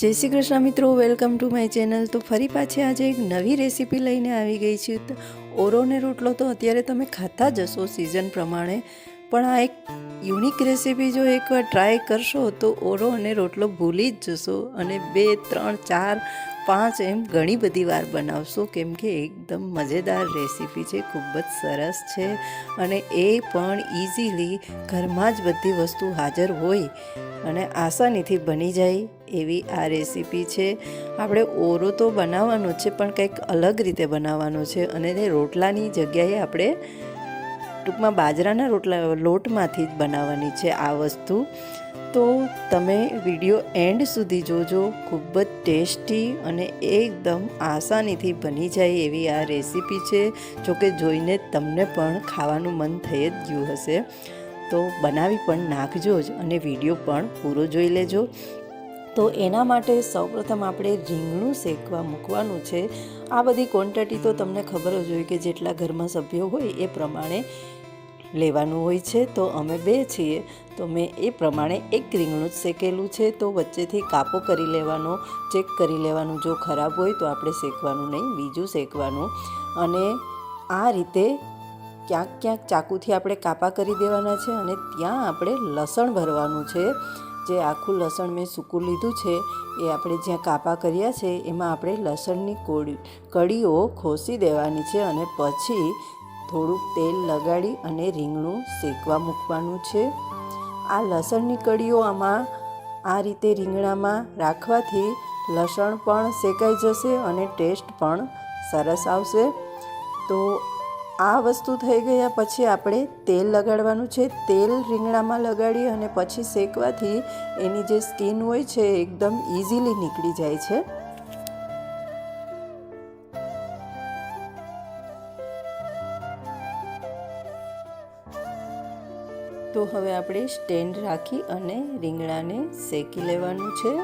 જય શ્રી કૃષ્ણ મિત્રો welcome to my channel તો ફરી પાછી આજે એક નવી રેસીપી લઈને આવી ગઈ છું. તો ઓરોને રોટલો તો અત્યારે તમે ખાતા જશો સિઝન પ્રમાણે. પણ આ એક યુનિક રેસીપી જો એકવાર ટ્રાય કરશો તો ઓરો અને રોટલો ભૂલી જ જશો અને બે, ત્રણ, ચાર, પાંચ એમ ઘણી બધી વાર બનાવશો. કેમ કે એકદમ મજેદાર રેસીપી છે, ખૂબ જ સરસ છે અને એ પણ ઇઝીલી ઘરમાં જ બધી વસ્તુ હાજર હોય અને આસાનીથી બની જાય. એવી આ રેસીપી છે. આપણે ઓરો તો બનાવવાનો છે, પણ કંઈક અલગ રીતે બનાવવાનો છે અને તે રોટલાની જગ્યાએ આપણે ટૂંકમાં બાજરાના રોટલા લોટમાંથી જ બનાવવાની છે આ વસ્તુ. તો તમે વીડિયો એન્ડ સુધી જોજો, ખૂબ જ ટેસ્ટી અને એકદમ આસાનીથી બની જાય એવી આ રેસીપી છે. જોકે જોઈને તમને પણ ખાવાનું મન થઈ જ ગયું હશે. તો બનાવી પણ નાખજો જ અને વીડિયો પણ પૂરો જોઈ લેજો. તો એના માટે સૌપ્રથમ આપણે રીંગણું શેકવા મૂકવાનું છે. આ બધી ક્વોન્ટિટી તો તમને ખબર જ હોય કે જેટલા ઘરમાં સભ્યો હોય એ પ્રમાણે લેવાનું હોય છે. તો અમે બે છીએ. તો મેં એ પ્રમાણે એક રીંગણું જ શેકેલું છે. તો વચ્ચેથી કાપો કરી લેવાનો, ચેક કરી લેવાનું. જો ખરાબ હોય તો આપણે શેકવાનું નહીં, બીજું શેકવાનું. અને આ રીતે ક્યાંક ક્યાંક ચાકુથી આપણે કાપા કરી દેવાના છે અને ત્યાં આપણે લસણ ભરવાનું છે. જે આખું લસણ મેં સૂકું લીધું છે, એ આપણે જ્યાં કાપા કર્યા છે, એમાં આપણે લસણની કોળી, કળીઓ ખોસી દેવાની છે અને પછી થોડુંક તેલ લગાડી અને રીંગણું શેકવા મૂકવાનું છે. આ લસણની કળીઓ આમાં આ રીતે રીંગણામાં રાખવાથી લસણ પણ શેકાઈ જશે અને ટેસ્ટ પણ સરસ આવશે. તો આ વસ્તુ થઈ ગયા પછી આપણે તેલ લગાડવાનું છે. તેલ રીંગણામાં લગાડી અને પછી શેકવાથી એની જે સ્કીન હોય છે એકદમ ઇઝીલી નીકળી જાય છે. તો હવે આપણે સ્ટેન્ડ રાખી અને રીંગણાને શેકી લેવાનું છે.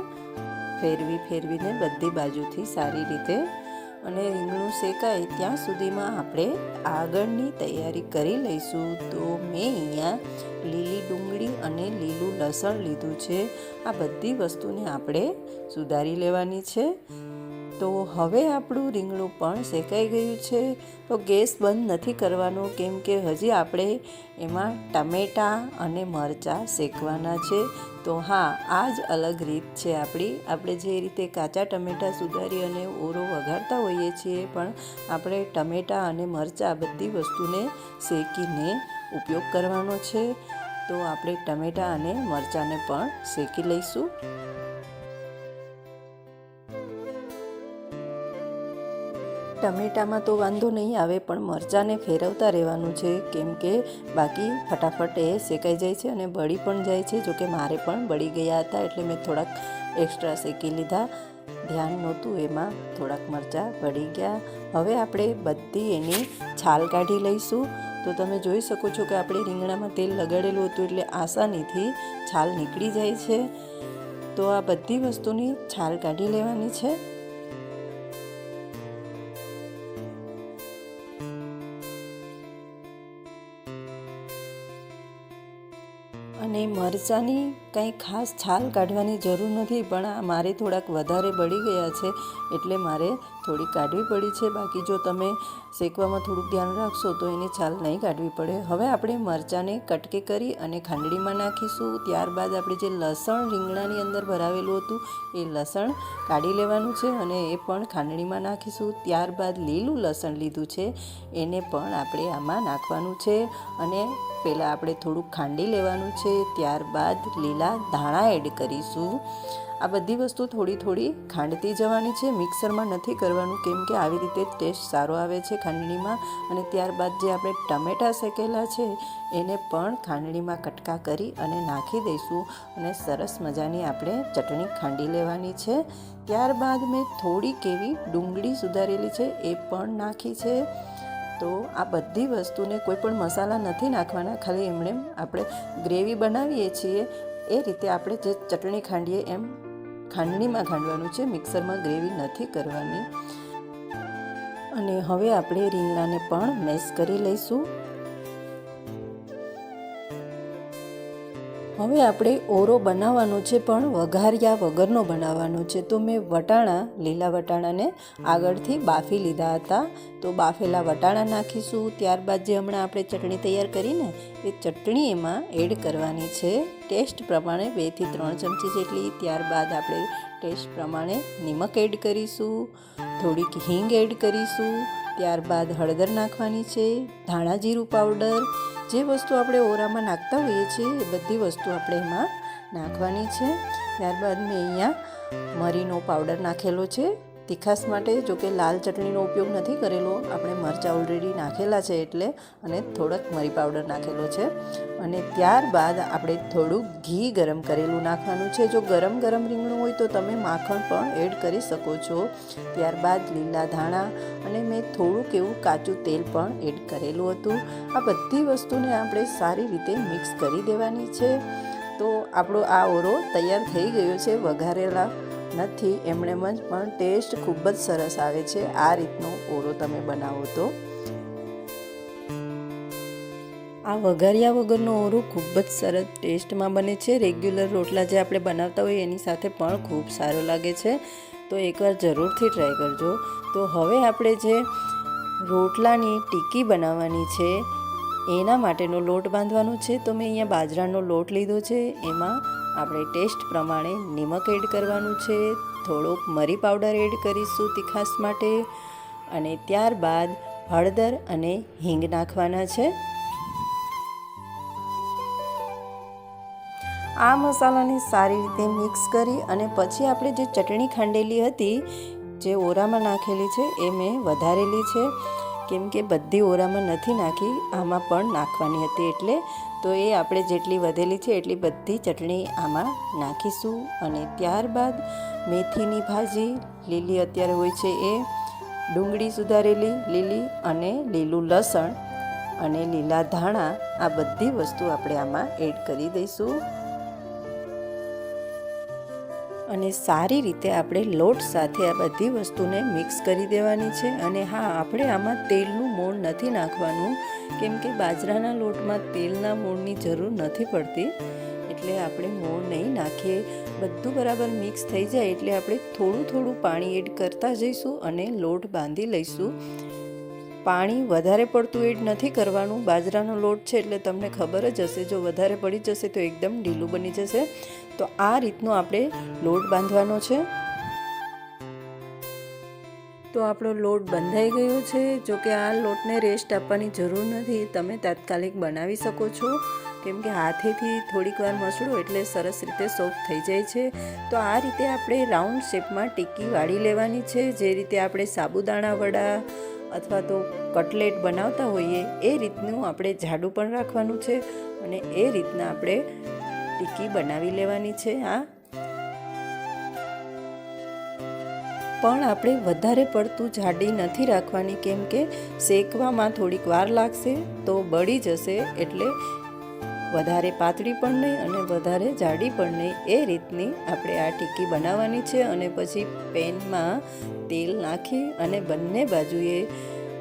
ફેરવી ફેરવીને બધી બાજુથી સારી રીતે અને રીંગણું શેકાય ત્યાં સુધીમાં આપણે આગળની તૈયારી કરી લઈશું. તો મેં અહીંયા લીલી ડુંગળી અને લીલું લસણ લીધું છે. આ બધી વસ્તુને આપણે સુધારી લેવાની છે. તો હવે આપણું રીંગણું પણ શેકાઈ ગયું છે. તો ગેસ બંધ નથી કરવાનો, કેમ કે હજી આપણે એમાં ટમેટાં અને મરચાં શેકવાના છે. તો હા, આ જ અલગ રીત છે આપણી. આપણે જે રીતે કાચા ટમેટાં સુધારી અને ઓરો વઘારતા હોઈએ છીએ, પણ આપણે ટમેટાં અને મરચાં બધી વસ્તુને શેકીને ઉપયોગ કરવાનો છે. તો આપણે ટમેટાં અને મરચાંને પણ શેકી લઈશું. ટમેટામાં તો વાંધો નહીં આવે, પણ મરચાંને ફેરવતા રહેવાનું છે. કેમ કે બાકી ફટાફટ એ શેકાઈ જાય છે અને બળી પણ જાય છે જોકે મારે પણ બળી ગયા હતા, એટલે મેં થોડાક એક્સ્ટ્રા શેકી લીધા. ધ્યાન નહોતું એમાં, થોડાક મરચાં બળી ગયા. હવે આપણે બધી એની છાલ કાઢી લઈશું. તો તમે જોઈ શકો છો કે આપણે રીંગણામાં તેલ લગાડેલું હતું, એટલે આસાનીથી છાલ નીકળી જાય છે. તો આ બધી વસ્તુની છાલ કાઢી લેવાની છે. અને મરચાંની કંઈ ખાસ છાલ કાઢવાની જરૂર નથી, પણ આ મારે થોડાક વધારે બળી ગયા છે, એટલે મારે થોડી કાઢવી પડી છે. બાકી જો તમે શેકવામાં થોડુંક ધ્યાન રાખશો, તો એની છાલ નહીં કાઢવી પડે. હવે આપણે મરચાંને કટકે કરી અને ખાંડણીમાં નાખીશું. ત્યારબાદ આપણે જે લસણ રીંગણાની અંદર ભરાવેલું હતું, એ લસણ કાઢી લેવાનું છે અને એ પણ ખાંડણીમાં નાખીશું. ત્યારબાદ લીલું લસણ લીધું છે, એને પણ આપણે આમાં નાખવાનું છે અને પહેલાં આપણે થોડુંક ખાંડી લેવાનું છે. ત્યારબાદ લીલા ધાણા એડ કરીશું. આ બધી વસ્તુ થોડી થોડી ખાંડતી જવાની છે. મિક્સરમાં નથી કરવાનું કેમ કે આવી રીતે ટેસ્ટ સારો આવે છે ખાંડણીમાં. અને ત્યારબાદ જે આપણે ટમેટાં શેકેલા છે, એને પણ ખાંડણીમાં કટકા કરી અને નાખી દઈશું. અને સરસ મજાની આપણે ચટણી ખાંડી લેવાની છે. ત્યારબાદ મેં થોડીક એવી ડુંગળી સુધારેલી છે, એ પણ નાખી છે. તો આ બધી વસ્તુને કોઈ પણ મસાલા નથી નાખવાના. ખાલી એમણે આપણે ગ્રેવી બનાવીએ છીએ. એ રીતે આપણે જે ચટણી ખાંડીએ એમ ખાંડણીમાં ખાંડવાનું છે, મિક્સરમાં ગ્રેવી નથી કરવાની. અને હવે આપણે રીંગણાને પણ મેશ કરી લઈશું. હવે આપણે ઓરો બનાવવાનો છે, પણ વઘાર્યા વગરનો બનાવવાનો છે. તો મેં વટાણા, લીલા વટાણાને આગળથી બાફી લીધા હતા. તો બાફેલા વટાણા નાખીશું. ત્યારબાદ જે હમણાં આપણે ચટણી તૈયાર કરીને, એ ચટણી એમાં એડ કરવાની છે. ટેસ્ટ પ્રમાણે બેથી ત્રણ ચમચી જેટલી. ત્યારબાદ આપણે ટેસ્ટ પ્રમાણે નિમક એડ કરીશું. થોડીક હિંગ એડ કરીશું. ત્યારબાદ હળદર નાખવાની છે, ધાણા જીરું પાવડર, જે વસ્તુ આપણે ઓરામાં નાખતા હોઈએ છીએ એ બધી વસ્તુ આપણે એમાં નાખવાની છે. ત્યારબાદ મેં અહીંયા મરીનો પાવડર નાખેલો છે. તીખાસ માટે જો કે લાલ ચટણીનો ઉપયોગ નથી કરેલો, આપણે મરચાં ઓલરેડી નાખેલા છે એટલે અને થોડોક મરી પાવડર નાખેલો છે. અને ત્યારબાદ આપણે થોડુંક ઘી ગરમ કરેલું નાખવાનું છે. જો ગરમ ગરમ રીંગણું હોય તો તમે માખણ પણ એડ કરી શકો છો. ત્યારબાદ લીલા ધાણા અને મેં થોડુંક એવું કાચું તેલ પણ એડ કરેલું હતું. આ બધી વસ્તુને આપણે સારી રીતે મિક્સ કરી દેવાની છે. તો આપણો આ ઓરો તૈયાર થઈ ગયો છે વઘારેલા નથી, એમણે પણ ટેસ્ટ ખૂબ જ સરસ આવે છે. આ રીતનો ઓરો તમે બનાવો તો. આ વઘાર્યા વગરનો ઓરો ખૂબ જ સરસ ટેસ્ટમાં બને છે. રેગ્યુલર રોટલા જે આપણે બનાવતા હોઈએ એની સાથે પણ ખૂબ સારો લાગે છે. તો એકવાર જરૂરથી ટ્રાય કરજો. તો હવે આપણે જે રોટલાની ટીકી બનાવવાની છે એના માટેનો લોટ બાંધવાનો છે, તો મેં અહીંયા બાજરાનો લોટ લીધો છે. એમાં આપણે ટેસ્ટ પ્રમાણે નિમક એડ કરવાનું છે, થોડોક મરી પાવડર એડ કરીશું તીખાસ માટે, અને ત્યારબાદ હળદર અને હિંગ નાખવાના છે. આ મસાલાને સારી રીતે મિક્સ કરી અને પછી આપણે જે ચટણી ખાંડેલી હતી, જે ઓરામાં નાખેલી છે, એ મેં વધારેલી છે. કેમ કે બધી ઓરામાં નથી નાખી, આમાં પણ નાખવાની હતી. એટલે તો એ આપણે જેટલી વધેલી છે એટલી બધી ચટણી આમાં નાખીશું. અને ત્યારબાદ મેથીની ભાજી, લીલી અત્યારે હોય છે એ, ડુંગળી સુધારેલી, લીલી અને લીલું લસણ અને લીલા ધાણા, આ બધી વસ્તુ આપણે આમાં એડ કરી દઈશું. અને સારી રીતે આપણે લોટ સાથે આ બધી વસ્તુને મિક્સ કરી દેવાની છે અને હા, આપણે આમાં તેલનું મૂળ નથી નાખવાનું, કેમ કે બાજરાના લોટમાં તેલના મૂળની જરૂર નથી પડતી, એટલે આપણે મૂળ નહીં નાખીએ. બધું બરાબર મિક્સ થઈ જાય એટલે આપણે થોડું થોડું પાણી એડ કરતા જઈશું અને લોટ બાંધી લઈશું. પાણી વધારે પડતું એડ નથી કરવાનું, બાજરાનો લોટ છે એટલે તમને ખબર જ હશે, જો વધારે પડી જશે તો એકદમ ઢીલું બની જશે. તો આ રીતનો આપણે લોટ બાંધવાનો છે. તો આપણો લોટ બંધાઈ ગયો છે. જો કે આ લોટને રેસ્ટ આપવાની જરૂર નથી. તમે તાત્કાલિક બનાવી શકો છો. કેમ કે હાથેથી થોડીક વાર મસળો એટલે સરસ રીતે સોફ્ટ થઈ જાય છે. તો આ રીતે આપણે રાઉન્ડ શેપમાં ટીકી વાળી લેવાની છે. જે રીતે આપણે સાબુદાણા વડા અથવા તો કટલેટ બનાવતા હોઈએ, એ રીતનું આપણે જાડું પણ રાખવાનું છે. અને એ રીતના આપણે ટીકી બનાવી લેવાની છે આ પણ આપણે વધારે પડતું જાડી નથી રાખવાની, કેમ કે શેકવામાં થોડીક વાર લાગશે તો બળી જશે એટલે વધારે પાતળી પણ નહીં અને વધારે જાડી પણ નહીં. એ રીતની આપણે આ ટીકી બનાવવાની છે અને પછી પેનમાં તેલ નાખી અને બંને બાજુએ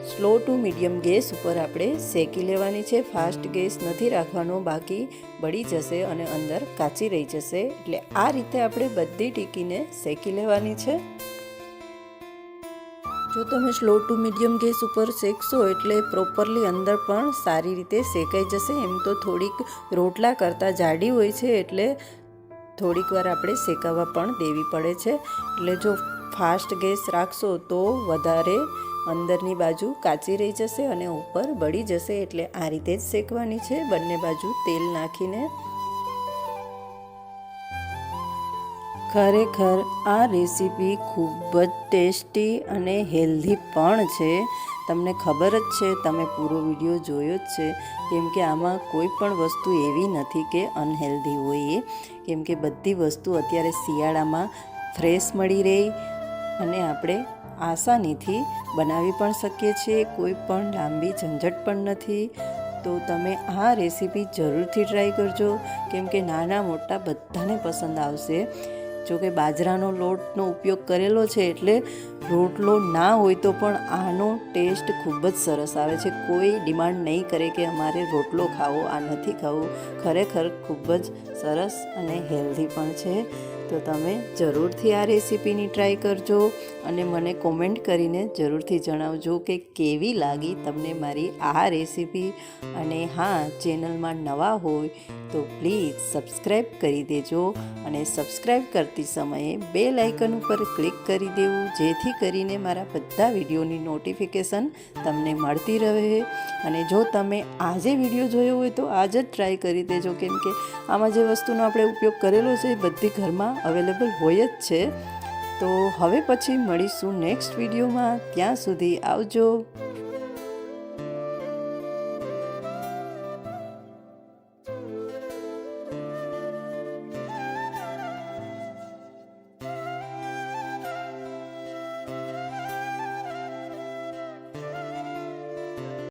સ્લો ટુ મીડિયમ ગેસ ઉપર આપણે શેકી લેવાની છે. ફાસ્ટ ગેસ નથી રાખવાનો, બાકી બળી જશે અને અંદર કાચી રહી જશે. એટલે આ રીતે આપણે બધી ટીકીને શેકી લેવાની છે. જો તમે સ્લો ટુ મીડિયમ ગેસ ઉપર શેકશો એટલે પ્રોપરલી અંદર પણ સારી રીતે શેકાઈ જશે. એમ તો થોડીક રોટલા કરતાં જાડી હોય છે એટલે થોડીક વાર આપણે શેકાવા પણ દેવી પડે છે. એટલે જો ફાસ્ટ ગેસ રાખશો તો વધારે અંદરની બાજુ કાચી રહી જશે અને ઉપર બળી જશે એટલે આ રીતે જ શેકવાની છે. બંને બાજુ તેલ નાખીને ખરેખર આ રેસીપી ખૂબ જ ટેસ્ટી અને હેલ્ધી પણ છે. તમને ખબર જ છે, તમે પૂરો વીડિયો જોયો જ છે. કેમ કે આમાં કોઈ પણ વસ્તુ એવી નથી કે અનહેલ્ધી હોય. એ કેમ કે બધી વસ્તુ અત્યારે શિયાળામાં ફ્રેશ મળી રહે અને આપણે આસાનીથી બનાવી પણ શકીએ છીએ, કોઈ પણ લાંબી ઝંઝટ પણ નથી. તો તમે આ રેસીપી જરૂરથી ટ્રાય કરજો, કેમ કે નાના મોટા બધાને પસંદ આવશે. જો કે બાજરાનો લોટનો ઉપયોગ કરેલો છે એટલે રોટલો ના હોય તો પણ આનો ટેસ્ટ ખૂબ જ સરસ આવે છે. કોઈ ડિમાન્ડ નહીં કરે કે અમારે રોટલો ખાવો, આ નથી ખાવું. ખરેખર ખૂબ જ સરસ અને હેલ્ધી પણ છે. તો તમે જરૂરથી આ રેસીપીની ટ્રાય કરજો અને મને કોમેન્ટ કરીને જરૂરથી જણાવજો કે કેવી લાગી તમને મારી આ રેસીપી. અને હા, ચેનલમાં નવા હોય તો પ્લીઝ સબસ્ક્રાઈબ કરી દેજો અને સબસ્ક્રાઈબ કરતી સમયે બે લાઇકન ઉપર ક્લિક કરી દેવું, જેથી કરીને મારા બધા વિડીયોની નોટિફિકેશન તમને મળતી રહે. અને જો તમે આજે વીડિયો જોયો હોય તો આજ જ ટ્રાય કરી દેજો, કેમ કે આમાં જે વસ્તુનો આપણે ઉપયોગ કરેલો છે એ બધી ઘરમાં અવેલેબલ હોય જ છે. તો હવે પછી મળીશું નેક્સ્ટ વિડીયોમાં ત્યાં સુધી આવજો.